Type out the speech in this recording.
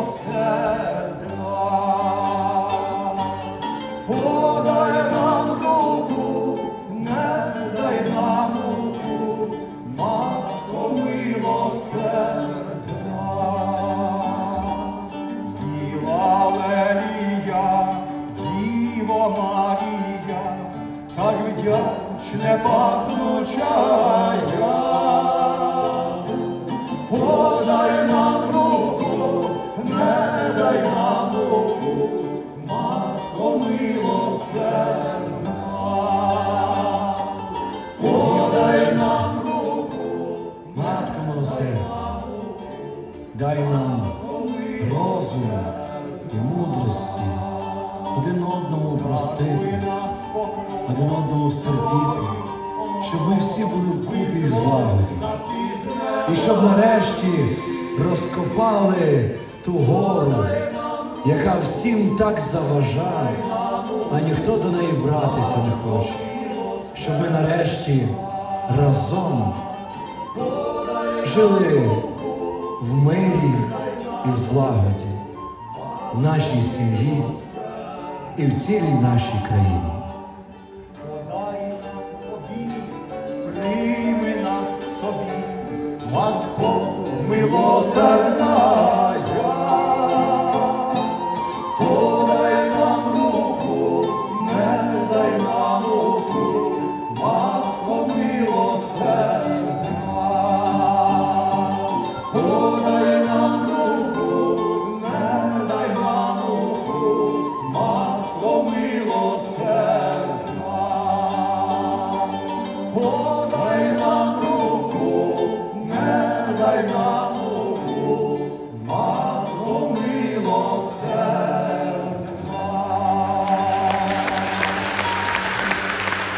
милосердна, подай нам руку, не дай нам руку, матко милосердна. Діва Лелія, Діво Марія, так вдячне пахнучає. Матко милосердна, дай нам розум і мудрості один одному простити, один одному стерпіти, щоб ми всі були вкупі і злагоді. І щоб нарешті розкопали ту гору, яка всім так заважає, а ніхто до неї братися не хоче. Щоб ми нарешті разом жили в мирі і в злагоді, в нашій сім'ї і в цілій нашій країні. Прийми нас в собі, Матко милосердна, Подай